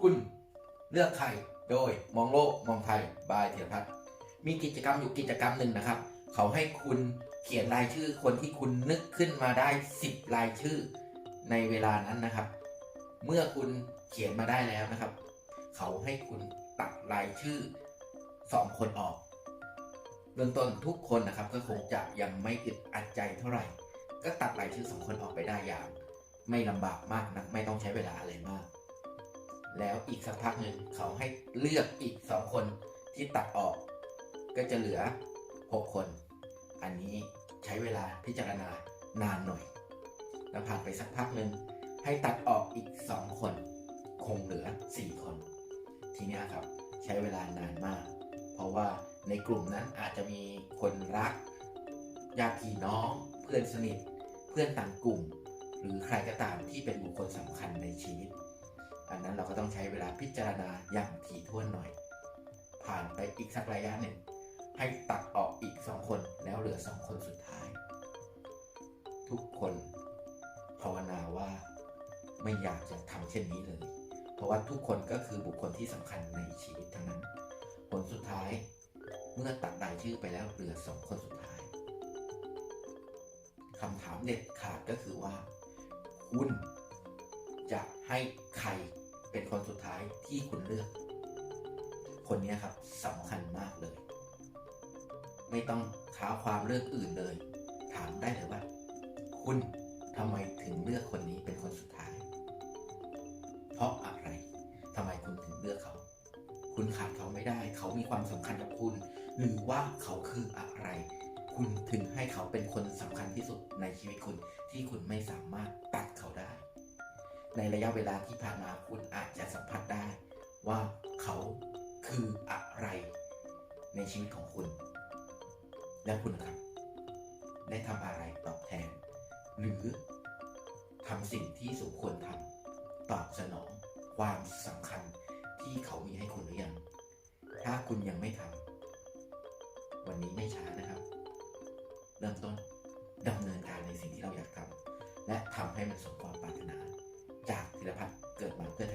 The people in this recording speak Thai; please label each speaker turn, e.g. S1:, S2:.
S1: คุณเลือกใครโดยมองโลกมองไทยบายเถียรพัฒน์มีกิจกรรมอยู่กิจกรรมหนึ่งนะครับ เขาให้คุณเขียนรายชื่อคนที่คุณนึกขึ้นมาได้ 10 รายชื่อในเวลานั้นนะครับ เมื่อคุณเขียนมาได้แล้วนะครับ เขาให้คุณตัดรายชื่อ 2 คนออกเบื้องต้นทุกคนนะครับก็คงจะยังไม่อึดอัดใจเท่าไหร่ ก็ตัดรายชื่อสองคนออกไปได้อย่าง ไม่ลำบากมากนะไม่ต้องใช้เวลาอะไรมาก แล้วอีกสักพักหนึ่งเขาให้เลือกอีกสองคนที่ตัดออก ก็จะเหลือ 6 คน อันนี้ใช้เวลาพิจารณานานหน่อย แล้วผ่านไปสักพักหนึ่งให้ตัดออกอีก 2 คน คงเหลือ 4 คน ทีนี้ครับใช้เวลานานมาก เพราะว่าในกลุ่มนั้นอาจจะมีคนรักญาติพี่น้อง เพื่อนสนิท เพื่อนต่างกลุ่ม หรือใครก็ตามที่เป็นบุ เราก็ต้องใช้เวลาพิจารณาอย่างถี่ถ้วนหน่อย ผ่านไปอีกสักระยะหนึ่ง ให้ตัดออกอีกสองคนแล้วเหลือสองคนสุดท้าย ทุกคนภาวนาว่าไม่อยากจะทำเช่นนี้เลย เพราะว่าทุกคนก็คือบุคคลที่สำคัญในชีวิตทั้งนั้น ผลสุดท้ายเมื่อตัดรายชื่อไปแล้วเหลือสองคนสุดท้ายคำถามเด็ดขาดก็คือว่า คุณจะให้ใคร เป็นคนสุดท้ายที่คุณเลือก คนนี้ครับสำคัญมากเลย ไม่ต้องท้าความเลือกอื่นเลย ถามได้เลยว่า คุณทำไมถึงเลือกคนนี้เป็นคนสุดท้าย เพราะอะไรทำไมคุณถึงเลือกเขา คุณขาดเขาไม่ได้ เขามีความสำคัญกับคุณ หรือว่าเขาคืออะไร คุณถึงให้เขาเป็นคนสำคัญที่สุดในชีวิตคุณที่คุณไม่สา ในระยะเวลาที่ผ่านมาคุณอาจจะสัมผัสได้ ว่าเขาคืออะไรในชีวิตของคุณ และคุณครับ ได้ทำอะไรตอบแทน หรือทำสิ่งที่สมควรทำตอบสนองความสำคัญที่เขามีให้คุณหรือยัง ถ้าคุณยังไม่ทำวันนี้ไม่ช้านะครับ เริ่มต้นดำเนินการในสิ่งที่เราอยากทำและทำให้มันสมความปรารถนา จากธีรพัฒน์เกิดมาเพื่อ